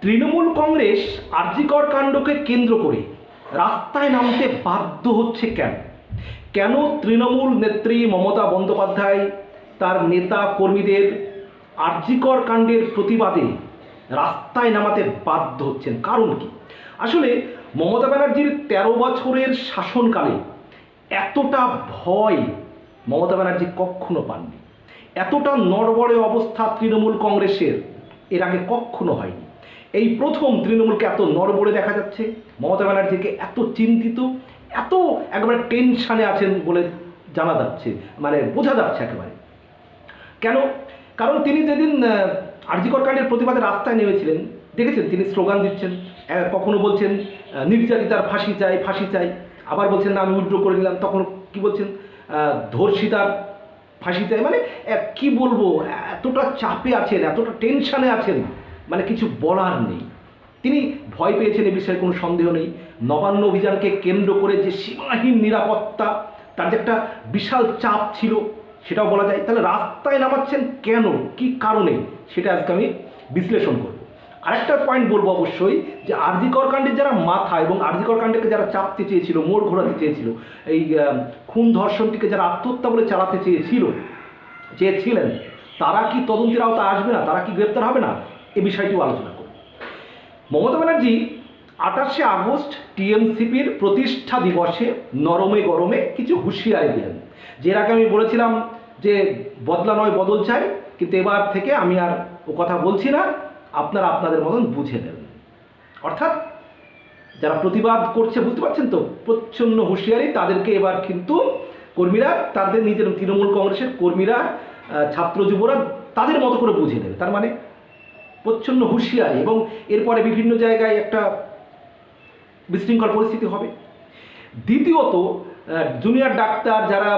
তৃণমূল কংগ্রেস আরজিকর কাণ্ডকে কেন্দ্র করে রাস্তায় নামতে বাধ্য হচ্ছে কেন? কেন তৃণমূল নেত্রী মমতা বন্দ্যোপাধ্যায় তার নেতা কর্মীদের আরজিকর কাণ্ডের প্রতিবাদে রাস্তায় নামাতে বাধ্য হচ্ছেন? কারণ কি? আসলে মমতা ব্যানার্জির তেরো বছরের শাসনকালে এতটা ভয় মমতা ব্যানার্জি কখনো পাননি। এতটা নড়বড়ে অবস্থা তৃণমূল কংগ্রেসের এর আগে কখনো হয়নি। এই প্রথম তৃণমূলকে এত নড়বড়ে দেখা যাচ্ছে, মমতা ব্যানার্জিকে এত চিন্তিত, এত একেবারে টেনশানে আছেন বলে জানা যাচ্ছে মানে বোঝা যাচ্ছে একেবারে। কেন? কারণ তিনি যেদিন আরজিকর কাণ্ডের প্রতিবাদে রাস্তায় নেমেছিলেন, দেখেছেন তিনি স্লোগান দিচ্ছেন কখনো বলছেন নির্যাতিতার ফাঁসি চাই ফাঁসি চাই, আবার বলছেন, না, আমি উইড্রো করে নিলাম। তখন কি বলছেন? ধর্ষিতার ফাঁসি চাই মানে কি বলব? এতটা চাপে আছেন, এতটা টেনশানে আছেন। মানে কিছু বলার নেই। তিনি ভয় পেয়েছেন এ বিষয়ে কোনো সন্দেহ নেই। নবান্ন অভিযানকে কেন্দ্র করে যে সীমাহীন নিরাপত্তা, তার যে একটা বিশাল চাপ ছিল, সেটাও বলা যায়। তাহলে রাস্তায় নামাচ্ছেন কেন? কি কারণে? সেটা আজকে আমি বিশ্লেষণ করব। আরেকটা পয়েন্ট বলব অবশ্যই যে আরজিকর কাণ্ডের যারা মাথা এবং আরজিকর কাণ্ডকে যারা চাপতে চেয়েছিল, মোড় ঘোরাতে চেয়েছিল, এই খুন ধর্ষণটিকে যারা আত্মহত্যা বলে চালাতে চেয়েছিল, চেয়েছিলেন, তারা কি তদন্তের আওতায় আসবে না? তারা কি গ্রেপ্তার হবে না? এ বিষয়টিও আলোচনা করব। মমতা ব্যানার্জি আঠাশে আগস্ট টিএমসিপির প্রতিষ্ঠা দিবসে নরমে গরমে কিছু হুঁশিয়ারি দিলেন। যে আগে আমি বলেছিলাম যে বদলা নয়, বদল চাই, কিন্তু এবার থেকে আমি আর ও কথা বলছি না, আপনারা আপনাদের মতন বুঝে নেবেন অর্থাৎ যারা প্রতিবাদ করছে, বুঝতে পারছেন তো, প্রচ্ছন্ন হুঁশিয়ারি, তাদেরকে এবার কিন্তু কর্মীরা, তাদের নিজের তৃণমূল কংগ্রেসের কর্মীরা ছাত্র যুবরা তাদের মতো করে বুঝে নেবে। তার মানে প্রচ্ছন্ন হুঁশিয়ারি এবং এরপরে বিভিন্ন জায়গায় একটা বিশৃঙ্খল পরিস্থিতি হবে। দ্বিতীয়ত জুনিয়র ডাক্তার যারা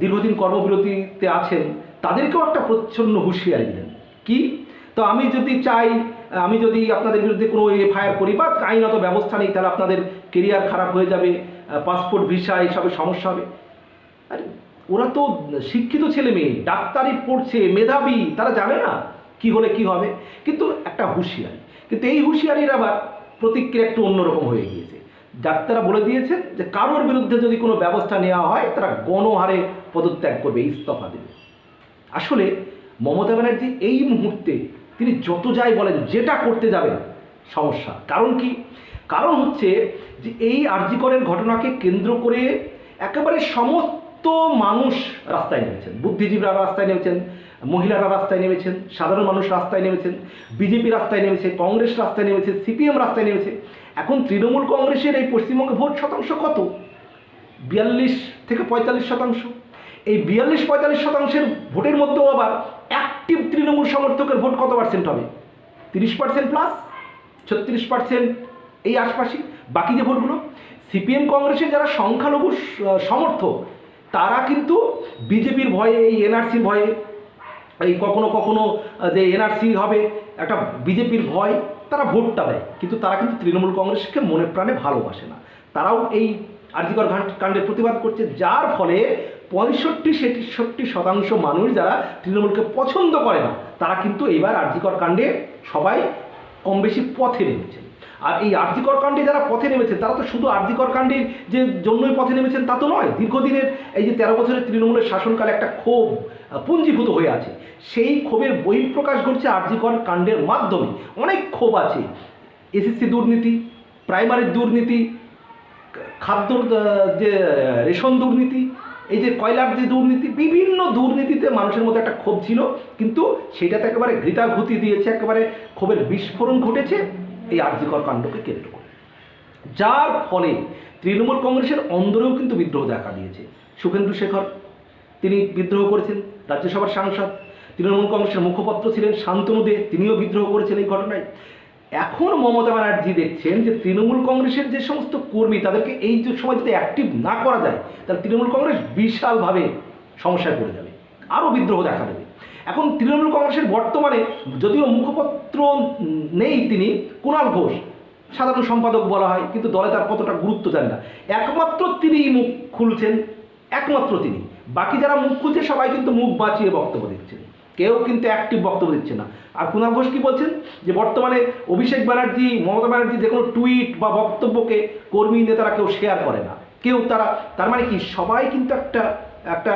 দীর্ঘদিন কর্মবিরতিতে আছেন, তাদেরকেও একটা প্রচ্ছন্ন হুঁশিয়ারি দিলেন। কি? তো আমি যদি চাই, আমি যদি আপনাদের বিরুদ্ধে কোনো এফআইআর করি বা আইনত ব্যবস্থা নেই, তাহলে আপনাদের কেরিয়ার খারাপ হয়ে যাবে পাসপোর্ট, ভিসা এসবের সমস্যা হবে। আরে, ওরা তো শিক্ষিত ছেলে মেয়ে ডাক্তারি পড়ছে, মেধাবী, তারা জানে না। কি হলে কি হবে? কিন্তু একটা হুঁশিয়ারি। কিন্তু এই হুঁশিয়ারির আবার প্রতিক্রিয়া একটু অন্যরকম হয়ে গিয়েছে। ডাক্তাররা বলে দিয়েছেন যে কারোর বিরুদ্ধে যদি কোনো ব্যবস্থা নেওয়া হয়, তারা গণহারে পদত্যাগ করবে, ইস্তফা দেবে। আসলে মমতা ব্যানার্জি এই মুহূর্তে তিনি যত যাই বলেন, যেটা করতে যাবেন, সমস্যা। কারণ কি? কারণ হচ্ছে যে এই আরজিকরের ঘটনাকে কেন্দ্র করে একেবারে সমস্ত মানুষ রাস্তায় নেমেছেন। বুদ্ধিজীবীরা রাস্তায় নেমেছেন মহিলারা রাস্তায় নেমেছেন, সাধারণ মানুষ রাস্তায় নেমেছেন, বিজেপি রাস্তায় নেমেছে, কংগ্রেস রাস্তায় নেমেছে, সিপিএম রাস্তায় নেমেছে। এখন তৃণমূল কংগ্রেসের এই পশ্চিমবঙ্গে ভোট শতাংশ কত? বিয়াল্লিশ থেকে পঁয়তাল্লিশ শতাংশ। এই বিয়াল্লিশ পঁয়তাল্লিশ শতাংশের ভোটের মধ্যেও আবার অ্যাক্টিভ তৃণমূল সমর্থকের ভোট কত পার্সেন্ট হবে? তিরিশ পার্সেন্ট প্লাস ছত্রিশ পার্সেন্ট এই আশপাশে। বাকি যে ভোটগুলো, সিপিএম কংগ্রেসের যারা সংখ্যালঘু সমর্থক, তারা কিন্তু বিজেপির ভয়ে, এই এনআরসির ভয়ে এই কখনো কখনো যে এনআরসি হবে, একটা বিজেপির ভয়, তারা ভোটটা দেয়। কিন্তু তারা কিন্তু তৃণমূল কংগ্রেসকে মনে প্রাণে ভালোবাসে না। তারাও এই আর্জিকর কাণ্ডের প্রতিবাদ করছে, যার ফলে পঁয়ষট্টি ছেষট্টি শতাংশ মানুষ যারা তৃণমূলকে পছন্দ করে না, তারা কিন্তু এইবার আর্জিকর কাণ্ডে সবাই কম বেশি পথে নেমেছেন। আর এই আর্থিকর কাণ্ডে যারা পথে নেমেছেন তারা তো শুধু আর্থিকর কাণ্ডের যে জন্যই পথে নেমেছেন তা তো নয়। দীর্ঘদিনের এই যে তেরো বছরের তৃণমূলের শাসনকালে একটা ক্ষোভ পুঞ্জীভূত হয়ে আছে। সেই ক্ষোভের বহিঃপ্রকাশ ঘটছে আর্থিকর কাণ্ডের মাধ্যমে। অনেক ক্ষোভ আছে। এসএসসি দুর্নীতি প্রাইমারির দুর্নীতি খাদ্যর আহ, যে রেশন দুর্নীতি এই যে কয়লার যে দুর্নীতি বিভিন্ন দুর্নীতিতে মানুষের মধ্যে একটা ক্ষোভ ছিল। কিন্তু সেটাতে একেবারে ঘৃতাঘুতি দিয়েছে একেবারে ক্ষোভের বিস্ফোরণ ঘটেছে। এই আর্যিকর কাণ্ডকে কেন্দ্র করে। যার ফলে তৃণমূল কংগ্রেসের অন্দরেও কিন্তু বিদ্রোহ দেখা দিয়েছে। সুখেন্দু শেখর, তিনি বিদ্রোহ করেছেন, রাজ্যসভার সাংসদ, তৃণমূল কংগ্রেসের মুখপত্র ছিলেন শান্তনু দে, তিনিও বিদ্রোহ করেছেন এই ঘটনায়। এখন মমতা ব্যানার্জি দেখছেন যে তৃণমূল কংগ্রেসের যে সমস্ত কর্মী, তাদেরকে এই সময় যদি অ্যাক্টিভ না করা যায়, তাহলে তৃণমূল কংগ্রেস বিশালভাবে সমস্যায় পড়ে যাবে। আরও বিদ্রোহ দেখা দেবে। এখন তৃণমূল কংগ্রেসের বর্তমানে যদিও মুখপত্র নেই তিনি, কুণাল ঘোষ, সাধারণ সম্পাদক বলা হয়, কিন্তু দলে তার কতটা গুরুত্ব দেন না। একমাত্র তিনিই মুখ খুলছেন, একমাত্র তিনি। বাকি যারা মুখ খুলছে, সবাই কিন্তু মুখ বাঁচিয়ে বক্তব্য দিচ্ছেন। কেউ কিন্তু অ্যাক্টিভ বক্তব্য দিচ্ছে না। আর কুণাল ঘোষ কি বলছেন? যে বর্তমানে অভিষেক ব্যানার্জি, মমতা ব্যানার্জি যে কোনো টুইট বা বক্তব্যকে কর্মী নেতারা কেউ শেয়ার করে না। কেউ তারা, তার মানে কি? সবাই কিন্তু একটা একটা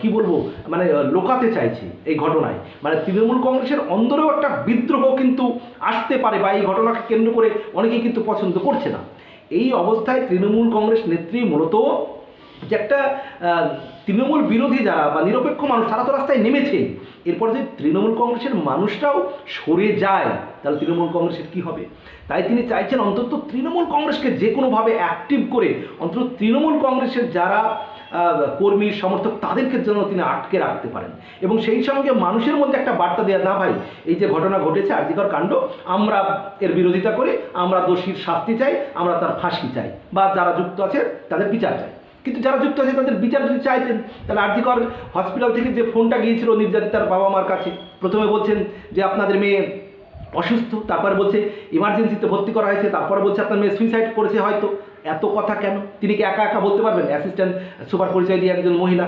কি বলব মানে লোকাতে চাইছে এই ঘটনায়। মানে তৃণমূল কংগ্রেসের অন্দরেও একটা বিদ্রোহ কিন্তু আসতে পারে বা এই ঘটনাকে কেন্দ্র করে অনেকেই কিন্তু পছন্দ করছে না। এই অবস্থায় তৃণমূল কংগ্রেস নেত্রী মূলত যে একটা তৃণমূল বিরোধী যারা বা নিরপেক্ষ মানুষ, তারা তো রাস্তায় নেমেছে। এরপর যদি তৃণমূল কংগ্রেসের মানুষটাও সরে যায়, তাহলে তৃণমূল কংগ্রেসের কি হবে? তাই তিনি চাইছেন অন্তত তৃণমূল কংগ্রেসকে যে কোনোভাবে অ্যাক্টিভ করে, অন্তত তৃণমূল কংগ্রেসের যারা কর্মী, সমর্থক তাদেরকে যেন তিনি আটকে রাখতে পারেন। এবং সেই সঙ্গে মানুষের মধ্যে একটা বার্তা দেওয়া না ভাই, এই যে ঘটনা ঘটেছে আর্জিকর কাণ্ড, আমরা এর বিরোধিতা করে, আমরা দোষীর শাস্তি চাই, আমরা তার ফাঁসি চাই। বা যারা যুক্ত আছে, তাদের বিচার চাই। কিন্তু যারা যুক্ত আছে, তাদের বিচার যদি চাইতেন, তাহলে আর্জিকর হসপিটাল থেকে যে ফোনটা গিয়েছিল নির্যাতিতার বাবা মার কাছে, প্রথমে বলছেন যে, আপনাদের মেয়ে অসুস্থ, তারপরে বলছে ইমার্জেন্সিতে ভর্তি করা হয়েছে, তারপরে বলছে আপনার মেয়ে সুইসাইড করেছে হয়তো। এত কথা কেন? তিনি কি একা একা বলতে পারবেন? অ্যাসিস্ট্যান্ট সুপার পরিচয় দিয়ে একজন মহিলা,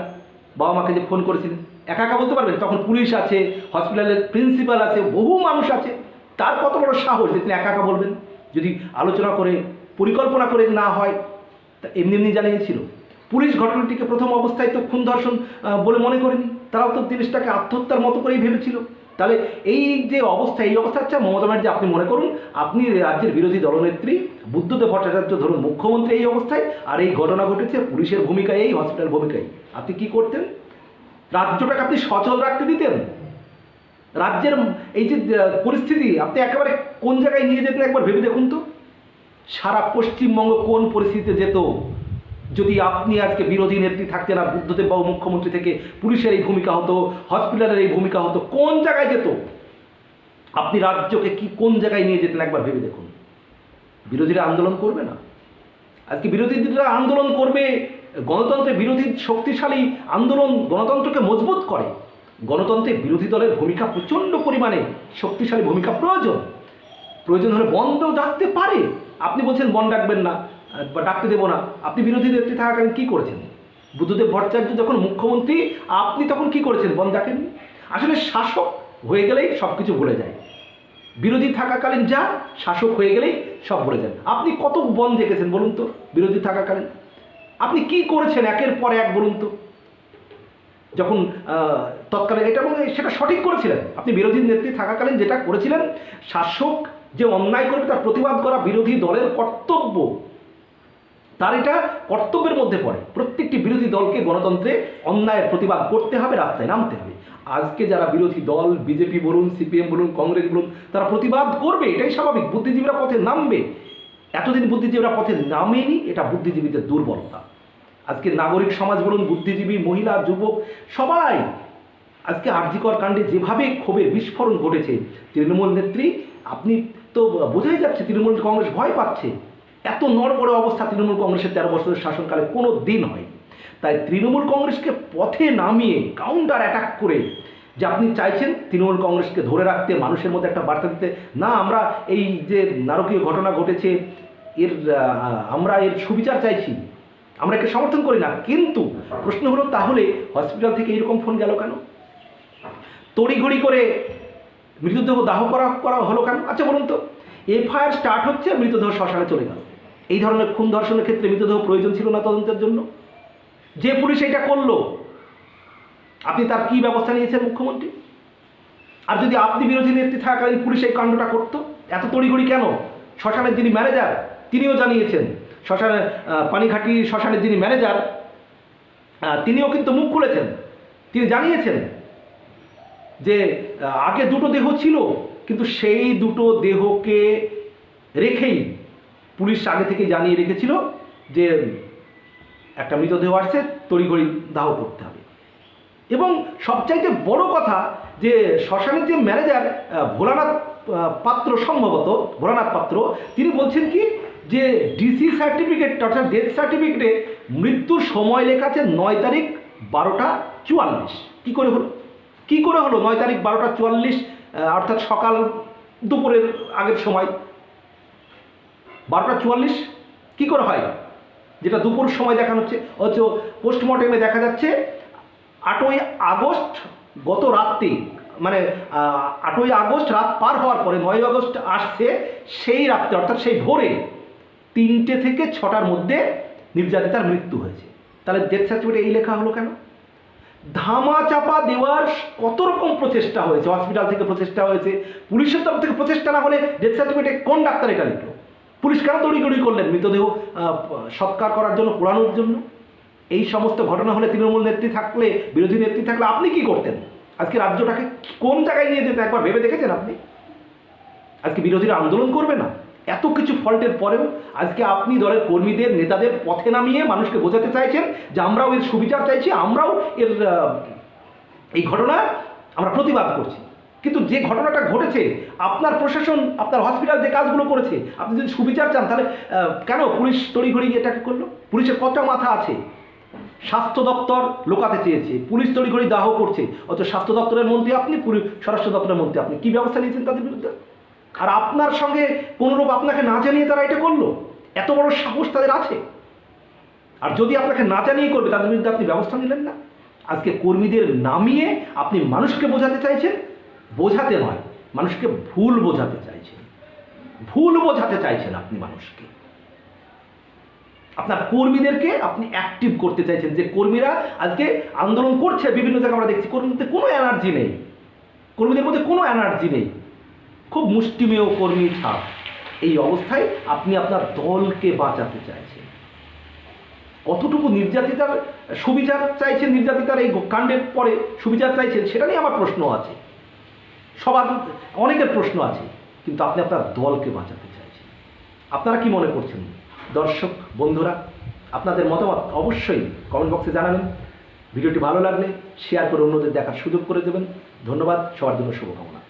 বাবা মাকে যে ফোন করেছিলেন, একা একা বলতে পারবেন? তখন পুলিশ আছে হসপিটালের প্রিন্সিপাল আছে, বহু মানুষ আছে। তার কত বড় সাহস যে তিনি একা একা বলবেন? যদি আলোচনা করে, পরিকল্পনা করে না হয়, তা এমনি এমনি জানিয়েছিল। পুলিশ ঘটনাটিকে প্রথম অবস্থায় তো খুন ধর্ষণ বলে মনে করেনি। তারাও তো জিনিসটাকে আত্মহত্যার মতো করেই ভেবেছিল। তাহলে এই যে অবস্থা, এই অবস্থা হচ্ছে মমতা ব্যানার্জি, আপনি মনে করুন, আপনি রাজ্যের বিরোধী দলনেত্রী, বুদ্ধদেব ভট্টাচার্য ধরুন মুখ্যমন্ত্রী এই অবস্থায়, আর এই ঘটনা ঘটেছে পুলিশের ভূমিকায়, এই হসপিটাল ভূমিকায়। আপনি কি করতেন? রাজ্যটাকে আপনি সচল রাখতে দিতেন? রাজ্যের এই যে পরিস্থিতি, আপনি একেবারে কোন জায়গায় নিয়ে যেতেন একবার ভেবে দেখুন তো? সারা পশ্চিমবঙ্গ কোন পরিস্থিতিতে যেত? যদি আপনি আজকে বিরোধী নেত্রী থাকতেন আর বুদ্ধদেব বাবু মুখ্যমন্ত্রী থেকে পুলিশের এই ভূমিকা হতো, হসপিটালের এই ভূমিকা হতো, কোন জায়গায় যেত? আপনি রাজ্যকে কি কোন জায়গায় নিয়ে যেতেন একবার ভেবে দেখুন। বিরোধীরা আন্দোলন করবে না। আজকে বিরোধীরা আন্দোলন করবে, গণতন্ত্রের বিরোধী শক্তিশালী আন্দোলন গণতন্ত্রকে মজবুত করে। গণতন্ত্রে বিরোধী দলের ভূমিকা প্রচণ্ড পরিমাণে শক্তিশালী ভূমিকা প্রয়োজন। প্রয়োজন হলে বন্ধ ডাকতে পারে। আপনি বলছেন বন ডাকবেন না। ডাকতে দেবো না। আপনি বিরোধী নেত্রী থাকাকালীন কী করেছেন? বুদ্ধদেব ভট্টাচার্য যখন মুখ্যমন্ত্রী, আপনি তখন কি করেছেন? বন ডাকেননি আসলে শাসক হয়ে গেলেই সব কিছু ভুলে যায়। বিরোধী থাকাকালীন যা, শাসক হয়ে গেলেই সব ভুলে যান আপনি কত বন দেখেছেন বলুন তো, বিরোধী থাকাকালীন? আপনি কি করেছেন একের পর এক বলুন তো? যখন তৎকালীন এটা এবং সেটা সঠিক করেছিলেন। আপনি বিরোধী নেত্রী থাকাকালীন যেটা করেছিলেন, শাসক যে অন্যায় করবে তার প্রতিবাদ করা বিরোধী দলের কর্তব্য তার এটা কর্তব্যের মধ্যে পড়ে। প্রত্যেকটি বিরোধী দলকে গণতন্ত্রে অন্যায়ের প্রতিবাদ করতে হবে, রাস্তায় নামতে হবে। আজকে যারা বিরোধী দল, বিজেপি বলুন, সিপিএম বলুন, কংগ্রেস বলুন, তারা প্রতিবাদ করবে, এটাই স্বাভাবিক। বুদ্ধিজীবীরা পথে নামবে। এতদিন বুদ্ধিজীবীরা পথে নামেনি, এটা বুদ্ধিজীবীদের দুর্বলতা। আজকে নাগরিক সমাজ বলুন, বুদ্ধিজীবী, মহিলা, যুবক, সবাই আজকে আর্যিকর কাণ্ডে যেভাবে ক্ষোভের বিস্ফোরণ ঘটেছে, তৃণমূল নেত্রী, আপনি তো বোঝাই যাচ্ছে তৃণমূল কংগ্রেস ভয় পাচ্ছে। এত নড়বড়ে অবস্থা তৃণমূল কংগ্রেসের তেরো বছরের শাসনকালে কোনো দিন হয় তাই তৃণমূল কংগ্রেসকে পথে নামিয়ে কাউন্টার অ্যাটাক করে যে আপনি চাইছেন তৃণমূল কংগ্রেসকে ধরে রাখতে, মানুষের মধ্যে একটা বার্তা দিতে, না, আমরা এই যে নারকীয় ঘটনা ঘটেছে, এর আমরা এর সুবিচার চাইছি, আমরা একে সমর্থন করি না। কিন্তু প্রশ্ন হলো, তাহলে হসপিটাল থেকে এরকম ফোন গেল কেন? তড়িঘড়ি করে মৃতদেহ দাহ করা করা হলো কেন? আচ্ছা বলুন তো। এফআইআর স্টার্ট হচ্ছে, মৃতদেহ শ্মশানে চলে গেল। এই ধরনের খুন ধর্ষণের ক্ষেত্রে মৃতদেহ প্রয়োজন ছিল না তদন্তের জন্য? যে পুলিশ এটা করল, আপনি তার কি ব্যবস্থা নিয়েছেন মুখ্যমন্ত্রী? আর যদি আপনি বিরোধী নেত্রী থাকাকালীন পুলিশ এই কাণ্ডটা করতো, এত তড়িঘড়ি কেন? শ্মশানের যিনি ম্যানেজার, তিনিও জানিয়েছেন শ্মশানে পানিঘাটি শ্মশানের যিনি ম্যানেজার তিনিও কিন্তু মুখ খুলেছেন। তিনি জানিয়েছেন যে আগে দুটো দেহ ছিল, কিন্তু সেই দুটো দেহকে রেখেই পুলিশ আগে থেকে জানিয়ে রেখেছিল যে একটা মৃতদেহ আসছে, তড়িঘড়ি দাহ করতে হবে। এবং সবচাইতে বড় কথা যে শ্মশানের যে ম্যানেজার ভোলানাথ পাত্র সম্ভবত, ভোলানাথ পাত্র, তিনি বলছেন কি যে ডিসি সার্টিফিকেট অর্থাৎ ডেথ সার্টিফিকেটে মৃত্যুর সময় লেখা আছে নয় তারিখ বারোটা চুয়াল্লিশ। কী করে হলো? কী করে হলো নয় তারিখ বারোটা চুয়াল্লিশ অর্থাৎ সকাল দুপুরের আগের সময়? বারোটা চুয়াল্লিশ? কী করে হয়? যেটা দুপুর সময় দেখানো হচ্ছে, অথচ পোস্টমর্টেমে দেখা যাচ্ছে, আটই আগস্ট গত রাত্রে মানে আটই আগস্ট রাত পার হওয়ার পরে নয় আগস্ট আসছে সেই রাত্রে, অর্থাৎ সেই ভোরে তিনটে থেকে ছটার মধ্যে নির্যাতিতার মৃত্যু হয়েছে। তাহলে ডেথ সার্টিফিকেটে এই লেখা হলো কেন? ধামা চাপা দেওয়ার কত রকম প্রচেষ্টা হয়েছে? হসপিটাল থেকে প্রচেষ্টা হয়েছে, পুলিশের তরফ থেকে প্রচেষ্টা না হলে ডেথ সার্টিফিকেটে কোন ডাক্তার এটা লিখলো? পুলিশ কেন দড়িগড়ি করলেন? মৃতদেহ সৎকার করার জন্য, পোড়ানোর জন্য? এই সমস্ত ঘটনা হলে তৃণমূল নেত্রী থাকলে, বিরোধী নেত্রী থাকলে আপনি কি করতেন? আজকে রাজ্যটাকে কোন জায়গায় নিয়ে যেতে? একবার ভেবে দেখেছেন আপনি? আজকে বিরোধীরা আন্দোলন করবে না? এত কিছু ফল্টের পরেও আজকে আপনি দলের কর্মীদের, নেতাদের পথে নামিয়ে মানুষকে বোঝাতে চাইছেন যে আমরাও এর সুবিচার চাইছি, আমরাও এর এই ঘটনা আমরা প্রতিবাদ করছি। কিন্তু যে ঘটনাটা ঘটেছে, আপনার প্রশাসন, আপনার হসপিটাল যে কাজগুলো করেছে, আপনি যদি সুবিচার চান, তাহলে কেন পুলিশ তড়িঘড়ি এটাকে করল? পুলিশের কত মাথা আছে? স্বাস্থ্য দপ্তর লোকাতে চেয়েছে, পুলিশ তড়িঘড়ি দাহ করছে অত স্বাস্থ্য দপ্তরের মন্ত্রী আপনি স্বরাষ্ট্র দপ্তরের মন্ত্রী আপনি, কি ব্যবস্থা নিয়েছেন তাদের বিরুদ্ধে? আর আপনার সঙ্গে কোনোরূপ আপনাকে না জানিয়ে তারা এটা করল? এত বড় সাহস তাদের আছে? আর যদি আপনাকে না জানিয়ে করবে, তাদের বিরুদ্ধে আপনি ব্যবস্থা নিলেন না? আজকে কর্মীদের নামিয়ে আপনি মানুষকে বোঝাতে চাইছেন বোঝাতে নয়, মানুষকে ভুল বোঝাতে চাইছেন। ভুল বোঝাতে চাইছেন আপনি মানুষকে। আপনার কর্মীদেরকে আপনি অ্যাক্টিভ করতে চাইছেন যে কর্মীরা আজকে আন্দোলন করছে, বিভিন্ন জায়গায় আমরা দেখছি, কর্মীদের কোনো এনার্জি নেই। কর্মীদের মধ্যে কোনো এনার্জি নেই। খুব মুষ্টিমেয় কর্মী ছাপ এই অবস্থায় আপনি আপনার দলকে বাঁচাতে চাইছেন। কতটুকু নির্যাতিতার সুবিচার চাইছেন, নির্যাতিতার এই কাণ্ডের পরে সুবিচার চাইছেন, সেটা নিয়ে আমার প্রশ্ন আছে। সবার অনেকের প্রশ্ন আছে, কিন্তু আপনি আপনার দলকে বাঁচাতে চাইছেন। আপনারা কি মনে করছেন? দর্শক, বন্ধুরা, আপনাদের মতামত অবশ্যই কমেন্ট বক্সে জানাবেন। ভিডিওটি ভালো লাগলে শেয়ার করে অন্যদের দেখার সুযোগ করে দেবেন। ধন্যবাদ, সবার জন্য শুভকামনা।